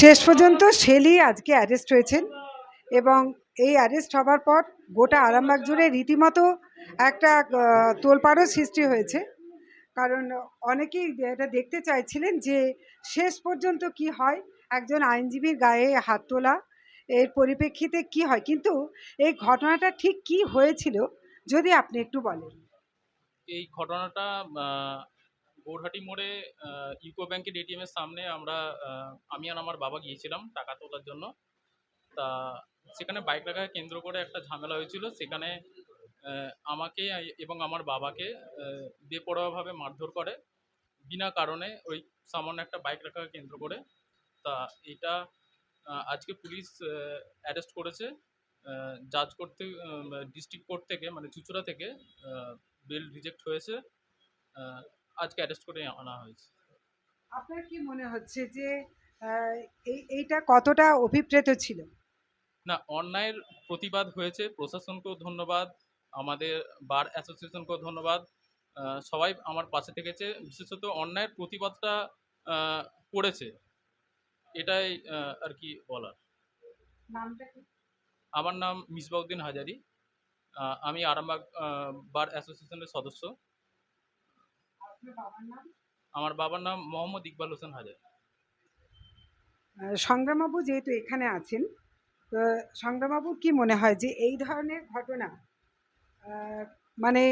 শেষ পর্যন্ত শেলি আজকে অ্যারেস্ট হয়েছেন এবং এই অ্যারেস্ট হবার পর গোটা আরামবাগ জুড়ে রীতিমতো একটা তোলপাড়ও সৃষ্টি হয়েছে। কারণ অনেকেই এটা দেখতে চাইছিলেন যে শেষ পর্যন্ত কি হয়? একজন আইনজীবীর গায়ে হাত তোলা এর পরিপ্রেক্ষিতে কি হয়? কিন্তু এই ঘটনাটা ঠিক কি হয়েছিল যদি আপনি একটু বলেন। এই ঘটনাটা গৌরহাটি মোড়ে ইউকো ব্যাংকের এটিএম এর সামনে আমরা আমি আর আমার বাবা গিয়েছিলাম টাকা তোলার জন্য। তা সেখানে বাইক রাখাকে কেন্দ্র করে একটা ঝামেলা হয়েছিল। সেখানে আমাকে এবং আমার বাবাকে বেপরোয়াভাবে মারধর করে। বিনা কারণে ওই সামান্য একটা বাইক রাখাকে কেন্দ্র করে। তা এটা আজকে পুলিশ অ্যারেস্ট করেছে। জাজ করতে ডিস্ট্রিক্ট কোর্ট থেকে মানে চুচুড়া থেকে বেল রিজেক্ট হয়েছে। আজকে অ্যারেস্ট করে আনা হয়েছে। আপনার কি মনে হচ্ছে যে এই এইটা কতটা অভিপ্রেত ছিল? না অন্যায়ের প্রতিবাদ হয়েছে প্রশাসনকেও ধন্যবাদ আমাদের বার অ্যাসোসিয়েশনকেও ধন্যবাদ সবাই আমার পাশে থেকেছে বিশেষত অন্যায়ের প্রতিবাদটা করেছে। এটাই আর কি বলার। নামটা আমার নাম মিসবাউদ্দিন হাজারি আমি আরামবাগ বার অ্যাসোসিয়েশনের সদস্য। আমার বাবার নাম মোহাম্মদ ইকবাল হোসেন হাজারি। সংগ্রামবাবু যেহেতু এখানে আছেন তো সংগ্রামবাবু কি মনে হয় যে এই ধরনের ঘটনা মানে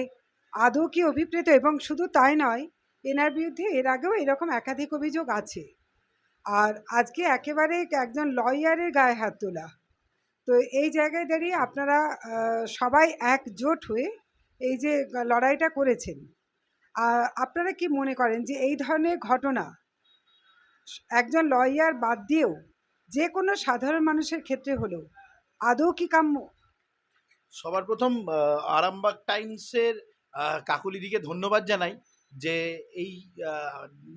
আদৌ কি অভিপ্রেত এবং শুধু তাই নয় এনার বিরুদ্ধে এর আগেও এরকম একাধিক অভিযোগ আছে। আর আজকে একেবারে একজন লয়ারের গায়ে হাত তোলা। তো এই জায়গায় দাঁড়িয়ে আপনারা সবাই একজোট হয়ে এই যে লড়াইটা করেছেন আপনারা কি মনে করেন যে এই ধরনের ঘটনা একজন লয়ার বাদ দিয়েও যে কোনো সাধারণ মানুষের ক্ষেত্রে হলেও আদৌ কি কাম্য? সবার প্রথম আরামবাগ টাইমসের কাকুলিদিকে ধন্যবাদ জানাই যে এই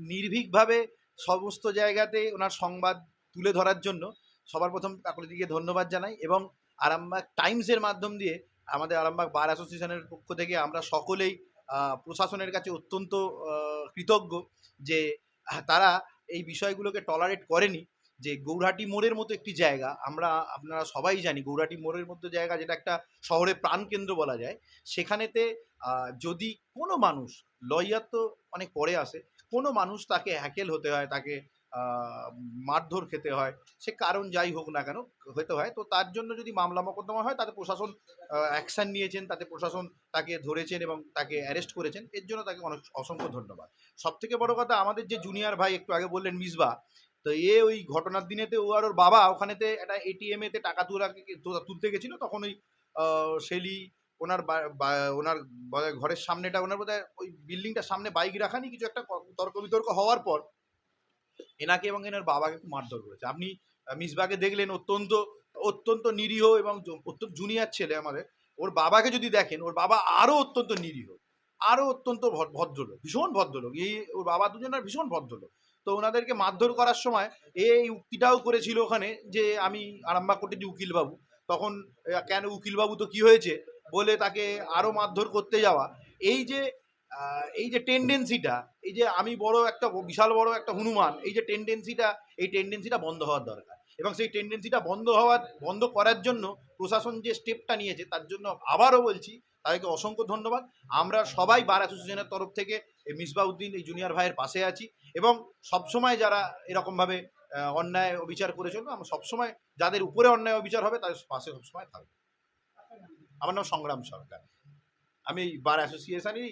নির্ভীকভাবে সমস্ত জায়গাতে ওনার সংবাদ তুলে ধরার জন্য সবার প্রথম কাকুলিদিকে ধন্যবাদ জানাই এবং আরামবাগ টাইমসের মাধ্যম দিয়ে আমাদের আরামবাগ বার অ্যাসোসিয়েশনের পক্ষ থেকে আমরা সকলেই প্রশাসনের কাছে অত্যন্ত কৃতজ্ঞ যে তারা এই বিষয়গুলোকে টলারেট করেনি যে গৌরাটি মোড়ের মতো একটি জায়গা। আমরা, আপনারা সবাই জানি গৌরহাটি মোড়ের মতো জায়গা যেটা একটা শহরে প্রাণকেন্দ্র বলা যায়। সেখানেতে যদি কোনো মানুষ, লইয়ার তো অনেক পরে আসে, কোনো মানুষ তাকে হ্যাকেল হতে হয়, তাকে মারধর খেতে হয়। সে কারণ যাই হোক না কেন হতে হয়। তো তার জন্য যদি মামলা মোকদ্দমা হয়, তাতে প্রশাসন অ্যাকশন নিয়েছেন, তাতে প্রশাসন তাকে ধরেছেন এবং তাকে অ্যারেস্ট করেছেন, এর জন্য তাকে অনেক, অসংখ্য ধন্যবাদ। সব থেকে বড় কথা, আমাদের যে জুনিয়র ভাই, একটু আগে বললেন মিসবা, তো এ ওই ঘটনার দিনেতে ও আর ওর বাবা ওখানেতে একটা এটিএম এতে টাকা তোলা, তুলতে গেছিল, তখন ওই শেলি ওনার ওনার ঘরের সামনেটা, ওনার বোধহয় ওই বিল্ডিংটার সামনে বাইক রাখানি, কিছু একটা তর্ক বিতর্ক হওয়ার পর এনাকে এবং এনার বাবাকে মারধর করেছে। আপনি মিসবাকে দেখলেন অত্যন্ত অত্যন্ত নিরীহ এবং অত্যন্ত জুনিয়র ছেলে আমাদের। ওর বাবাকে যদি দেখেন, ওর বাবা আরও অত্যন্ত নিরীহ আরও অত্যন্ত ভদ- ভদ্রলোক, ভীষণ ভদ্রলোক। এই, ওর বাবা দুজনের ভীষণ ভদ্রলোক। তো ওনাদেরকে মারধর করার সময় এই উক্তিটাও করেছিল ওখানে যে, আমি আরামবাগ কোর্টের উকিল বাবু তখন কেন উকিল বাবু তো কি হয়েছে? বলে তাকে আরও মারধর করতে যাওয়া। এই যে এই যে টেন্ডেন্সিটা এই যে আমি বড় একটা, বিশাল বড় একটা হনুমান, এই যে টেন্ডেন্সিটা এই টেন্ডেন্সিটা বন্ধ হওয়ার দরকার। এবং সেই টেন্ডেন্সিটা বন্ধ হওয়ার বন্ধ করার জন্য প্রশাসন যে স্টেপটা নিয়েছে, তার জন্য আবারও বলছি, তাদেরকে অসংখ্য ধন্যবাদ। আমরা সবাই বার অ্যাসোসিয়েশনের তরফ থেকে এই মিসবাউদ্দিন, এই জুনিয়র ভাইয়ের পাশে আছি এবং সবসময় যারা এরকমভাবে অন্যায় অবিচার করে চলবে আমরা সবসময় যাদের উপরে অন্যায় অবিচার হবে, তাদের পাশে সবসময় থাকবে। আমার নাম সংগ্রাম সরকার। আমি বার অ্যাসোসিয়েশনেরই